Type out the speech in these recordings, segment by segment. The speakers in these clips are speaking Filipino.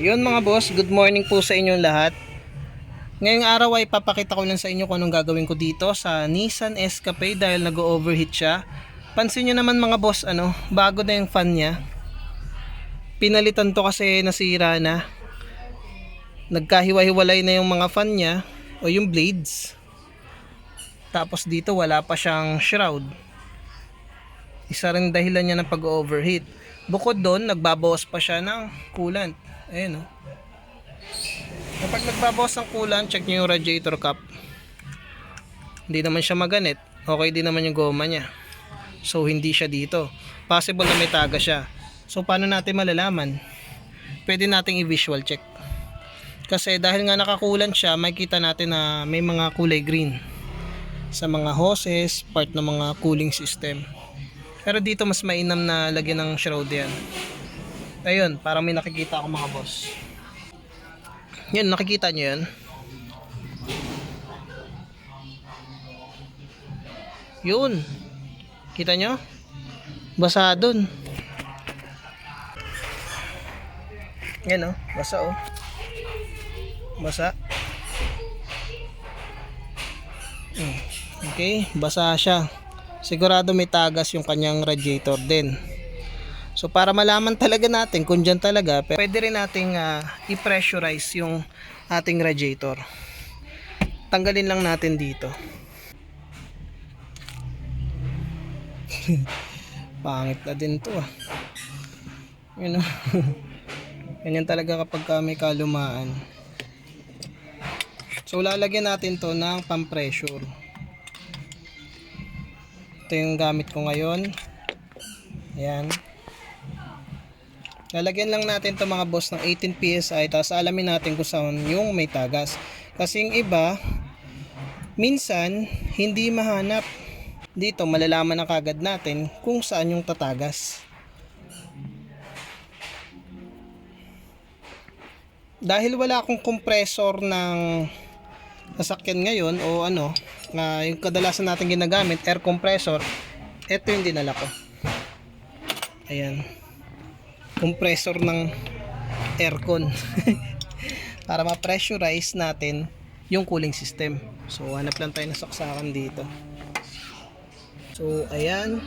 Yun mga boss, good morning po sa inyong lahat. Ngayong araw ay papakita ko lang sa inyo kung anong gagawin ko dito sa Nissan Escape dahil nag-overheat siya. Pansin nyo naman mga boss, ano, bago na yung fan niya. Pinalitan to kasi nasira na. Nagkahiwa-hiwalay na yung mga fan niya o yung blades. Tapos dito wala pa siyang shroud. Isa rin dahilan niya ng pag-overheat. Bukod doon, nagbabawas pa siya ng coolant. Ayan o. Kapag nagbabawas ng coolant, check nyo yung radiator cap. Hindi naman siya maganit. Okay din naman yung goma niya. So, hindi siya dito. Possible na may taga siya. So, paano natin malalaman? Pwede nating i-visual check. Kasi dahil nga nakakulant siya, makikita natin na may mga kulay green sa mga hoses, part ng mga cooling system. Pero dito mas mainam na lagyan ng shroud yan. Ayun, parang may nakikita ako mga boss. Yan, nakikita nyo yan? Yun. Kita nyo? Basa dun. Yan oh, basa oh. Basa. Hmm, Okay, basa siya. Sigurado may tagas yung kanyang radiator din. So para malaman talaga natin kung dyan talaga, pwede rin nating ah, i-pressurize yung ating radiator. Tanggalin lang natin dito. Pangit na din to ah. You know? Ganyan talaga kapag ka may kalumaan. So lalagyan natin to ng pang-pressure. Ito yung gamit ko ngayon. Ayan. Lalagyan lang natin to mga boss ng 18 PSI tapos alamin natin kung saan yung may tagas. Kasi yung iba, minsan hindi mahanap. Dito malalaman na kagad natin kung saan yung tatagas. Dahil wala akong compressor ng sasakyan ngayon o ano, na yung kadalasan natin ginagamit, air compressor, ito yung dinala ko. Ayan compressor ng aircon para ma-pressurize natin yung cooling system. So, hanap lang tayo ng saksakan dito. So, ayan.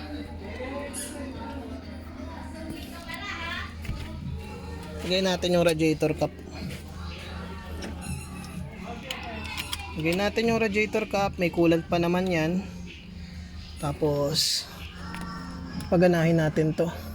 Lagay natin yung radiator cap. Lagay natin yung radiator cap. May coolant pa naman yan. Tapos, paganahin natin to.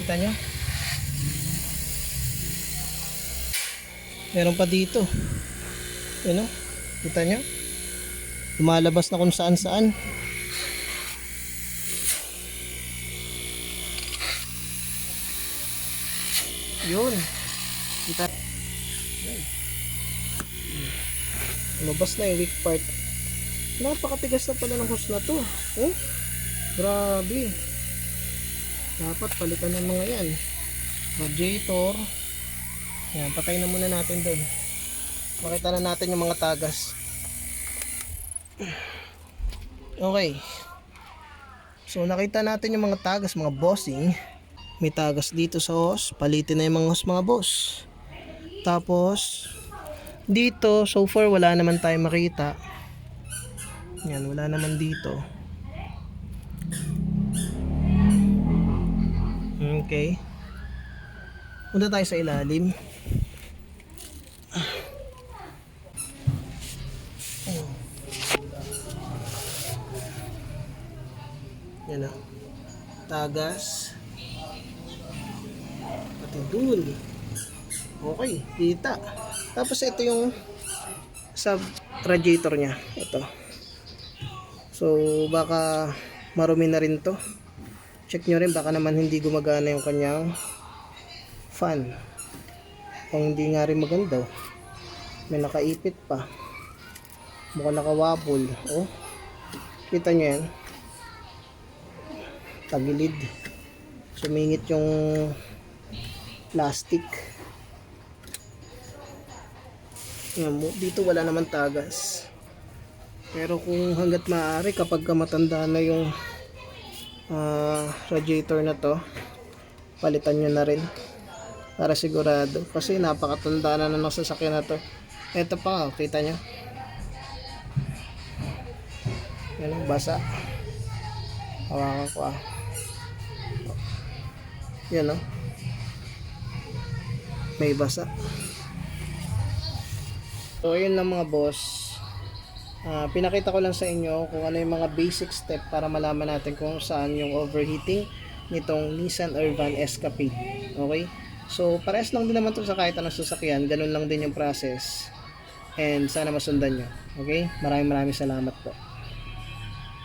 Kita nyo? Meron pa dito. Yan o. Kita nyo? Lumalabas na kung saan saan. Yun. Kita. Lumabas na yung weak part. Napakatigas na pala ng hose na to. Oh? Grabe. Dapat palitan ng mga yan. Radiator. Yan, patay na muna natin doon. Makita na natin yung mga tagas. Okay. So nakita natin yung mga tagas, mga bossing. May tagas dito sa hose. Palitin na yung mga hose mga boss. Tapos, dito, so far wala naman tayo makita. Yan, wala naman dito. Okay. Punta tayo sa ilalim. Yan o. Tagas. Pati dun. Okay, kita. Tapos ito yung sa radiator niya. Ito. So, baka marumi na rin to check nyo rin baka naman hindi gumagana yung kanyang fan. O hindi nga rin maganda oh. may nakaipit pa. Mukhang nakawabol oh. Kita nyo yan? Tagilid. Sumingit yung plastic. Yan dito wala naman tagas. Pero kung hanggat maaari kapag ka matanda na yung ah, radiator na to, palitan nyo na rin para sigurado kasi napakatanda na ng sasakyan na to. Ito pa, oh, kita nyo. Yan ang basa. Hawakan ko ah. Yan oh. May basa. So, yun lang mga boss. Ah, pinakita ko lang sa inyo kung ano yung mga basic step para malaman natin kung saan yung overheating nitong Nissan Urban Escapade. Okay? So, pares lang din naman to sa kahit anong sasakyan. Ganun lang din yung process. And sana masundan nyo. Okay? Maraming maraming salamat po.